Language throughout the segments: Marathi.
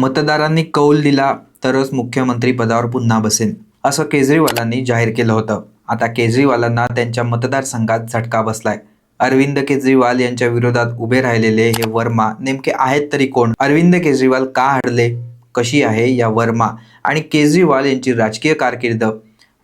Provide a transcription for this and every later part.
मतदारांनी कौल दिला तरच मुख्यमंत्री पदावर पुन्हा बसेन असं केजरीवालांनी जाहीर केलं होतं. आता केजरीवालांना त्यांच्या मतदारसंघात झटका बसलाय. अरविंद केजरीवाल यांच्या विरोधात उभे राहिलेले हे वर्मा नेमके आहेत तरी कोण? अरविंद केजरीवाल का हरले? कशी आहे या वर्मा? आणि केजरीवाल यांची राजकीय कारकीर्द?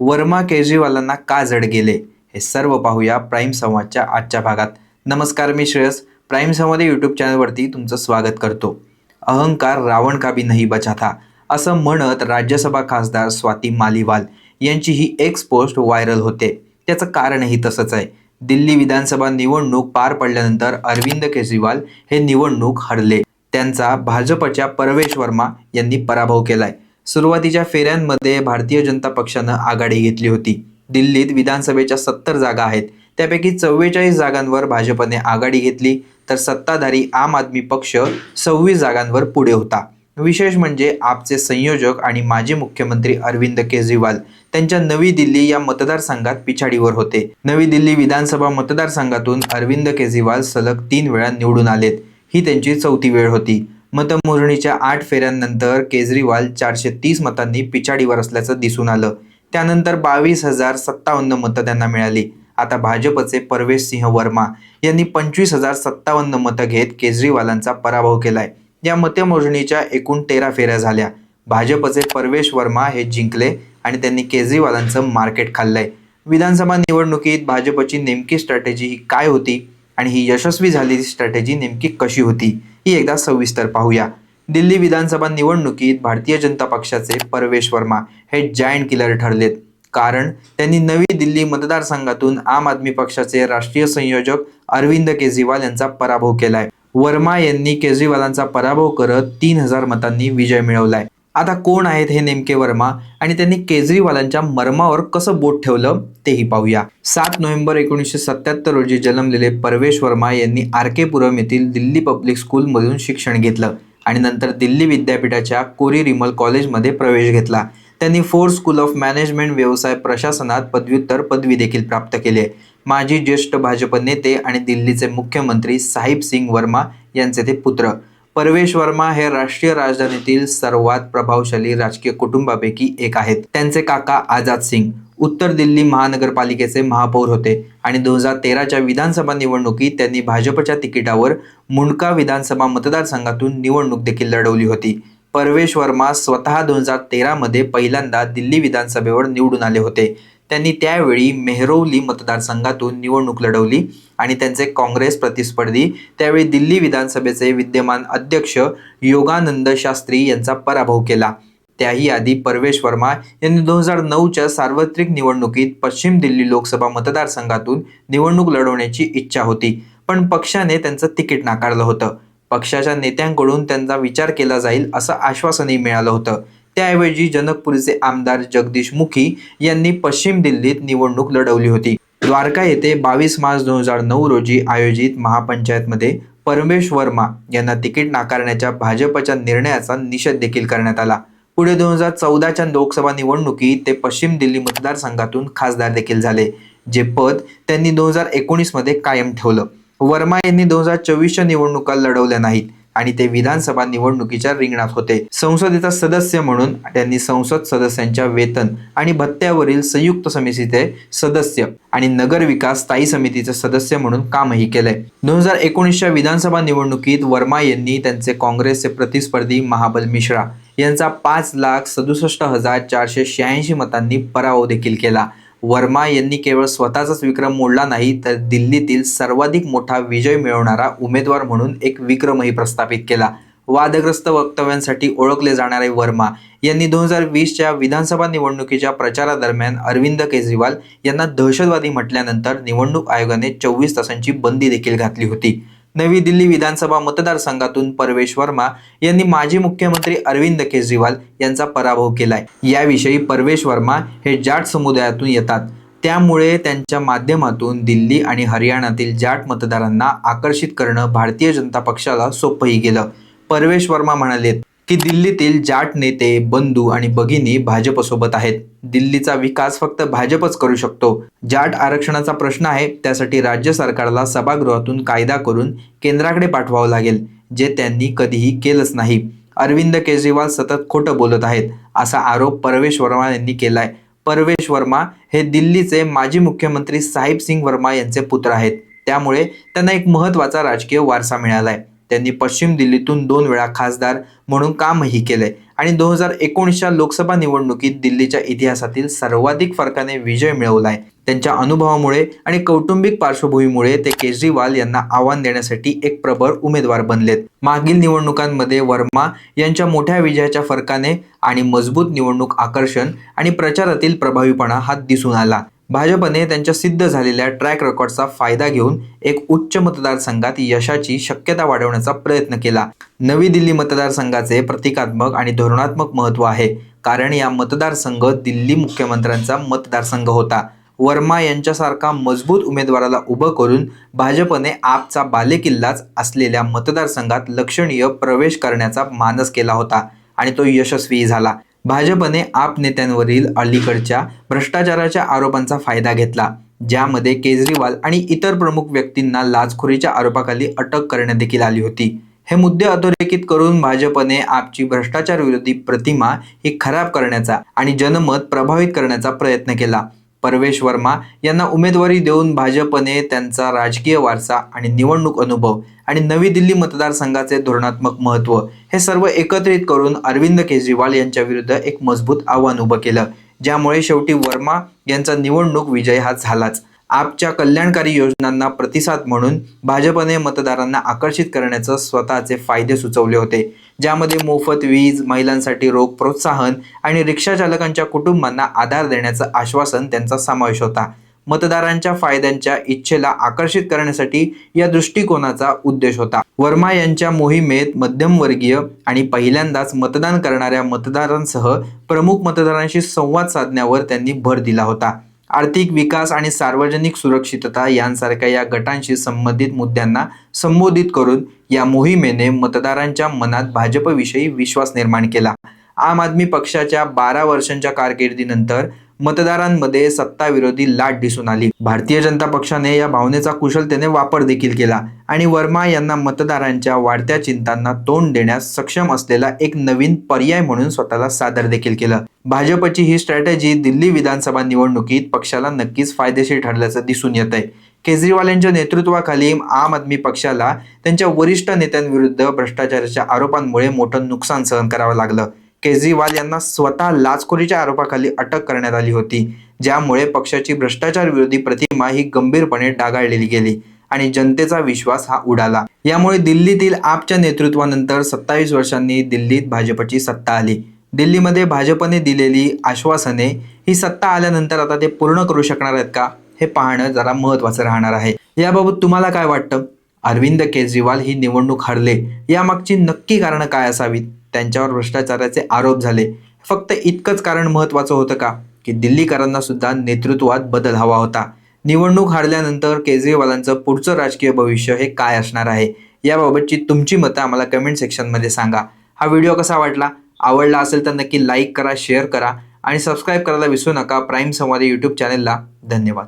वर्मा केजरीवालांना का जड गेले? हे सर्व पाहूया प्राईम संवादच्या आजच्या भागात. नमस्कार मी श्रेयस. प्राईम संवाद यूट्यूब चॅनलवरती तुमचं स्वागत करतो. अहंकार रावण का भी नाही बचा था असं म्हणत राज्यसभा खासदार स्वाती मालिवाल यांची ही एक्स पोस्ट व्हायरल होते. त्याचं कारणही तसंच आहे. दिल्ली विधानसभा निवडणूक पार पडल्यानंतर अरविंद केजरीवाल हे निवडणूक हरले. त्यांचा भाजपच्या परवेश वर्मा यांनी पराभव केलाय. सुरुवातीच्या फेऱ्यांमध्ये भारतीय जनता पक्षानं आघाडी घेतली होती. दिल्लीत विधानसभेच्या सत्तर जागा आहेत. त्यापैकी चव्वेचाळीस जागांवर भाजपने आघाडी घेतली. तर सत्ताधारी आम आदमी पक्ष सव्वीस जागांवर पुढे होता. विशेष म्हणजे आपचे संयोजक आणि माजी मुख्यमंत्री अरविंद केजरीवाल त्यांच्या नवी दिल्ली या मतदारसंघात पिछाडीवर होते. नवी दिल्ली विधानसभा मतदारसंघातून अरविंद केजरीवाल सलग तीन वेळा निवडून आलेत. ही त्यांची चौथी वेळ होती. मतमोजणीच्या आठ फेऱ्यांनंतर केजरीवाल चारशे तीस मतांनी पिछाडीवर असल्याचं दिसून आलं. त्यानंतर बावीस हजार सत्तावन्न मतं त्यांना मिळाली. आता भाजपचे परवेश सिंह वर्मा यांनी पंचवीस हजार सत्तावन्न मतं घेत केजरीवालांचा पराभव केलाय. या मतमोजणीच्या एकूण तेरा फेऱ्या झाल्या. भाजपचे परवेश वर्मा हे जिंकले आणि त्यांनी केजरीवालांचं मार्केट खाल्लंय. विधानसभा निवडणुकीत भाजपची नेमकी स्ट्रॅटेजी ही काय होती आणि ही यशस्वी झालेली स्ट्रॅटेजी नेमकी कशी होती ही एकदा सविस्तर पाहूया. दिल्ली विधानसभा निवडणुकीत भारतीय जनता पक्षाचे परवेश वर्मा हे जायंट किलर ठरलेत. कारण त्यांनी नवी दिल्ली मतदारसंघातून आम आदमी पक्षाचे राष्ट्रीय संयोजक अरविंद केजरीवाल यांचा पराभव केलाय. वर्मा यांनी केजरीवालांचा पराभव करत तीन हजार मतांनी विजय मिळवलाय. आता कोण आहेत हे नेमके वर्मा आणि त्यांनी केजरीवालांच्या मर्मावर कसं बोट ठेवलं तेही पाहूया. सात नोव्हेंबर एकोणीसशे सत्याहत्तर रोजी जन्मलेले परवेश वर्मा यांनी आर के पुरम येथील दिल्ली पब्लिक स्कूलमधून शिक्षण घेतलं आणि नंतर दिल्ली विद्यापीठाच्या कोरी रिमल कॉलेजमध्ये प्रवेश घेतला. त्यांनी फोर्स स्कूल ऑफ मॅनेजमेंट व्यवसाय प्रशासनात पदव्युत्तर पदवी देखील प्राप्त केली आहे. माजी ज्येष्ठ भाजप नेते आणि दिल्लीचे मुख्यमंत्री साहिब सिंग वर्मा यांचे ते पुत्र. परवेश वर्मा हे राष्ट्रीय राजधानीतील सर्वात प्रभावशाली राजकीय कुटुंबापैकी एक आहेत. त्यांचे काका आझाद सिंग उत्तर दिल्ली महानगरपालिकेचे महापौर होते आणि दोन हजार तेराच्या विधानसभा निवडणुकीत त्यांनी भाजपच्या तिकिटावर मुंडका विधानसभा मतदारसंघातून निवडणूक देखील लढवली होती. परवेश वर्मा स्वतः दोन हजार तेरामध्ये पहिल्यांदा दिल्ली विधानसभेवर निवडून आले होते. त्यांनी त्यावेळी मेहरौली मतदारसंघातून निवडणूक लढवली आणि त्यांचे काँग्रेस प्रतिस्पर्धी त्यावेळी दिल्ली विधानसभेचे विद्यमान अध्यक्ष योगानंद शास्त्री यांचा पराभव केला. त्याही आधी परवेश वर्मा यांनी दोन हजार नऊच्या सार्वत्रिक निवडणुकीत पश्चिम दिल्ली लोकसभा मतदारसंघातून निवडणूक लढवण्याची इच्छा होती पण पक्षाने त्यांचं तिकीट नाकारलं होतं. पक्षाच्या नेत्यांकडून त्यांचा विचार केला जाईल असं आश्वासनही मिळालं होतं. त्याऐवजी जनकपुरीचे आमदार जगदीश मुखी यांनी पश्चिम दिल्लीत निवडणूक लढवली होती. द्वारका येथे बावीस मार्च दोन हजार नऊ रोजी आयोजित महापंचायतमध्ये परमेश वर्मा यांना तिकीट नाकारण्याच्या भाजपच्या निर्णयाचा निषेध देखील करण्यात आला. पुढे दोन हजार चौदाच्या लोकसभा निवडणुकीत ते पश्चिम दिल्ली मतदारसंघातून खासदार देखील झाले जे पद त्यांनी दोन हजार एकोणीसमध्ये कायम ठेवलं. वर्मा यांनी दोन हजार चोवीसच्या निवडणुका लढवल्या नाहीत आणि ते विधानसभा निवडणुकीच्या रिंगणात होते. संसदेचा सदस्य म्हणून त्यांनी संसद सदस्यांच्या वेतन आणि भत्त्यावरील संयुक्त समितीचे सदस्य आणि नगर विकास स्थायी समितीचे सदस्य म्हणून कामही केलंय दोन हजार एकोणीसच्या विधानसभा निवडणुकीत वर्मा यांनी त्यांचे काँग्रेसचे प्रतिस्पर्धी महाबल मिश्रा यांचा पाच लाख सदुसष्ट हजार चारशे शहाऐंशी मतांनी पराभव देखील केला. वर्मा यांनी केवळ स्वतःचाच विक्रम मोडला नाही तर दिल्लीतील सर्वाधिक मोठा विजय मिळवणारा उमेदवार म्हणून एक विक्रमही प्रस्थापित केला. वादग्रस्त वक्तव्यांसाठी ओळखले जाणारे वर्मा यांनी दोन हजार वीसच्या विधानसभा निवडणुकीच्या प्रचारादरम्यान अरविंद केजरीवाल यांना दहशतवादी म्हटल्यानंतर निवडणूक आयोगाने चोवीस तासांची बंदी देखील घातली होती. नवी दिल्ली विधानसभा मतदारसंघातून परवेश वर्मा यांनी माजी मुख्यमंत्री अरविंद केजरीवाल यांचा पराभव केलाय. याविषयी परवेश वर्मा हे जाट समुदायातून येतात. त्यामुळे त्यांच्या माध्यमातून दिल्ली आणि हरियाणातील जाट मतदारांना आकर्षित करणं भारतीय जनता पक्षाला सोपंही गेलं. परवेश वर्मा म्हणाले की दिल्लीतील जाट नेते बंधू आणि भगिनी भाजपसोबत आहेत. दिल्लीचा विकास फक्त भाजपच करू शकतो. जाट आरक्षणाचा प्रश्न आहे त्यासाठी राज्य सरकारला सभागृहातून कायदा करून केंद्राकडे पाठवावं लागेल जे त्यांनी कधीही केलंच नाही. अरविंद केजरीवाल सतत खोटं बोलत आहेत असा आरोप परवेश वर्मा यांनी केलाय. परवेश वर्मा हे दिल्लीचे माजी मुख्यमंत्री साहिब सिंग वर्मा यांचे पुत्र आहेत. त्यामुळे त्यांना एक महत्त्वाचा राजकीय वारसा मिळालाय. त्यांनी पश्चिम दिल्लीतून दोन वेळा खासदार म्हणून कामही केलंय आणि दोन हजार एकोणीसच्या लोकसभा निवडणुकीत दिल्लीच्या इतिहासातील सर्वाधिक फरकाने विजय मिळवलाय. त्यांच्या अनुभवामुळे आणि कौटुंबिक पार्श्वभूमीमुळे ते केजरीवाल यांना आव्हान देण्यासाठी एक प्रबळ उमेदवार बनलेत. मागील निवडणुकांमध्ये वर्मा यांच्या मोठ्या विजयाच्या फरकाने आणि मजबूत निवडणूक आकर्षण आणि प्रचारातील प्रभावीपणा हा दिसून आला. भाजपने त्यांच्या सिद्ध झालेल्या ट्रॅक रेकॉर्डचा फायदा घेऊन एक उच्च मतदारसंघात यशाची शक्यता वाढवण्याचा प्रयत्न केला. नवी दिल्ली मतदारसंघाचे प्रतिकात्मक आणि धोरणात्मक महत्त्व आहे. कारण या मतदारसंघ दिल्ली मुख्यमंत्र्यांचा मतदारसंघ होता. वर्मा यांच्यासारखा मजबूत उमेदवाराला उभं करून भाजपने आपचा बालेकिल्लाच असलेल्या मतदारसंघात लक्षणीय प्रवेश करण्याचा मानस केला होता आणि तो यशस्वी झाला. भाजपने आप नेत्यांवरील अलीकडच्या भ्रष्टाचाराच्या आरोपांचा फायदा घेतला ज्यामध्ये केजरीवाल आणि इतर प्रमुख व्यक्तींना लाचखोरीच्या आरोपाखाली अटक करण्यात देखील आली होती. हे मुद्दे अधोरेखित करून भाजपने आपची भ्रष्टाचार विरोधी प्रतिमा ही खराब करण्याचा आणि जनमत प्रभावित करण्याचा प्रयत्न केला. परवेश वर्मा यांना उमेदवारी देऊन भाजपने त्यांचा राजकीय वारसा आणि निवडणूक अनुभव आणि नवी दिल्ली मतदारसंघाचे धोरणात्मक महत्त्व हे सर्व एकत्रित करून अरविंद केजरीवाल यांच्या विरुद्ध एक मजबूत आव्हान उभं केलं. ज्यामुळे शेवटी वर्मा यांचा निवडणूक विजय हा झालाच. आपच्या कल्याणकारी योजनांना प्रतिसाद म्हणून भाजपने मतदारांना आकर्षित करण्याचं स्वतःचे फायदे सुचवले होते. ज्यामध्ये मोफत वीज महिलांसाठी रोग प्रोत्साहन आणि रिक्षा चालकांच्या कुटुंबांना आधार देण्याचं आश्वासन त्यांचा समावेश होता. मतदारांच्या फायद्यांच्या इच्छेला आकर्षित करण्यासाठी या दृष्टिकोनाचा उद्देश होता. वर्मा यांच्या मोहिमेत मध्यमवर्गीय आणि पहिल्यांदाच मतदान करणाऱ्या मतदारांसह प्रमुख मतदारांशी संवाद साधण्यावर त्यांनी भर दिला होता. आर्थिक विकास आणि सार्वजनिक सुरक्षितता यांसारख्या या गटांशी संबंधित मुद्द्यांना संबोधित करून या मोहिमेने मतदारांच्या मनात भाजपविषयी विश्वास निर्माण केला. आम आदमी पक्षाच्या बारा वर्षांच्या कारकिर्दीनंतर मतदारांमध्ये सत्ताविरोधी लाट दिसून आली. भारतीय जनता पक्षाने या भावनेचा कुशलतेने वापर देखील केला आणि वर्मा यांना मतदारांच्या वाढत्या चिंतांना तोंड देण्यास सक्षम असलेला एक नवीन पर्याय म्हणून स्वतःला सादर देखील केलं. भाजपची ही स्ट्रॅटेजी दिल्ली विधानसभा निवडणुकीत पक्षाला नक्कीच फायदेशीर ठरल्याचं दिसून येत आहे. केजरीवाल यांच्या नेतृत्वाखाली आम आदमी पक्षाला त्यांच्या वरिष्ठ नेत्यांविरुद्ध भ्रष्टाचाराच्या आरोपांमुळे मोठं नुकसान सहन करावं लागलं. केजरीवाल यांना स्वतः लाचखोरीच्या आरोपाखाली अटक करण्यात आली होती ज्यामुळे पक्षाची भ्रष्टाचार विरोधी प्रतिमा ही गंभीरपणे डागाळलेली गेली आणि जनतेचा विश्वास हा उडाला. यामुळे दिल्लीतील आपच्या नेतृत्वानंतर सत्तावीस वर्षांनी दिल्लीत भाजपची सत्ता आली. दिल्लीमध्ये भाजपने दिलेली आश्वासने ही सत्ता आल्यानंतर आता ते पूर्ण करू शकणार आहेत का हे पाहणं जरा महत्वाचं राहणार आहे. याबाबत तुम्हाला काय वाटतं? अरविंद केजरीवाल ही निवडणूक हरले यामागची नक्की कारणं काय असावीत? त्यांच्यावर भ्रष्टाचाराचे आरोप झाले. फक्त इतकंच कारण महत्वाचं होतं का? की दिल्लीकरांना सुद्धा नेतृत्वात बदल हवा होता. निवडणूक हारल्यानंतर केजरीवालांचं पुढचं राजकीय भविष्य हे काय असणार आहे? याबाबतची तुमची मतं आम्हाला कमेंट सेक्शनमध्ये सांगा. हा व्हिडिओ कसा वाटला? आवडला असेल तर नक्की लाईक करा शेअर करा आणि सबस्क्राईब करायला विसरू नका. प्राईम संवादी यूट्यूब चॅनेलला धन्यवाद.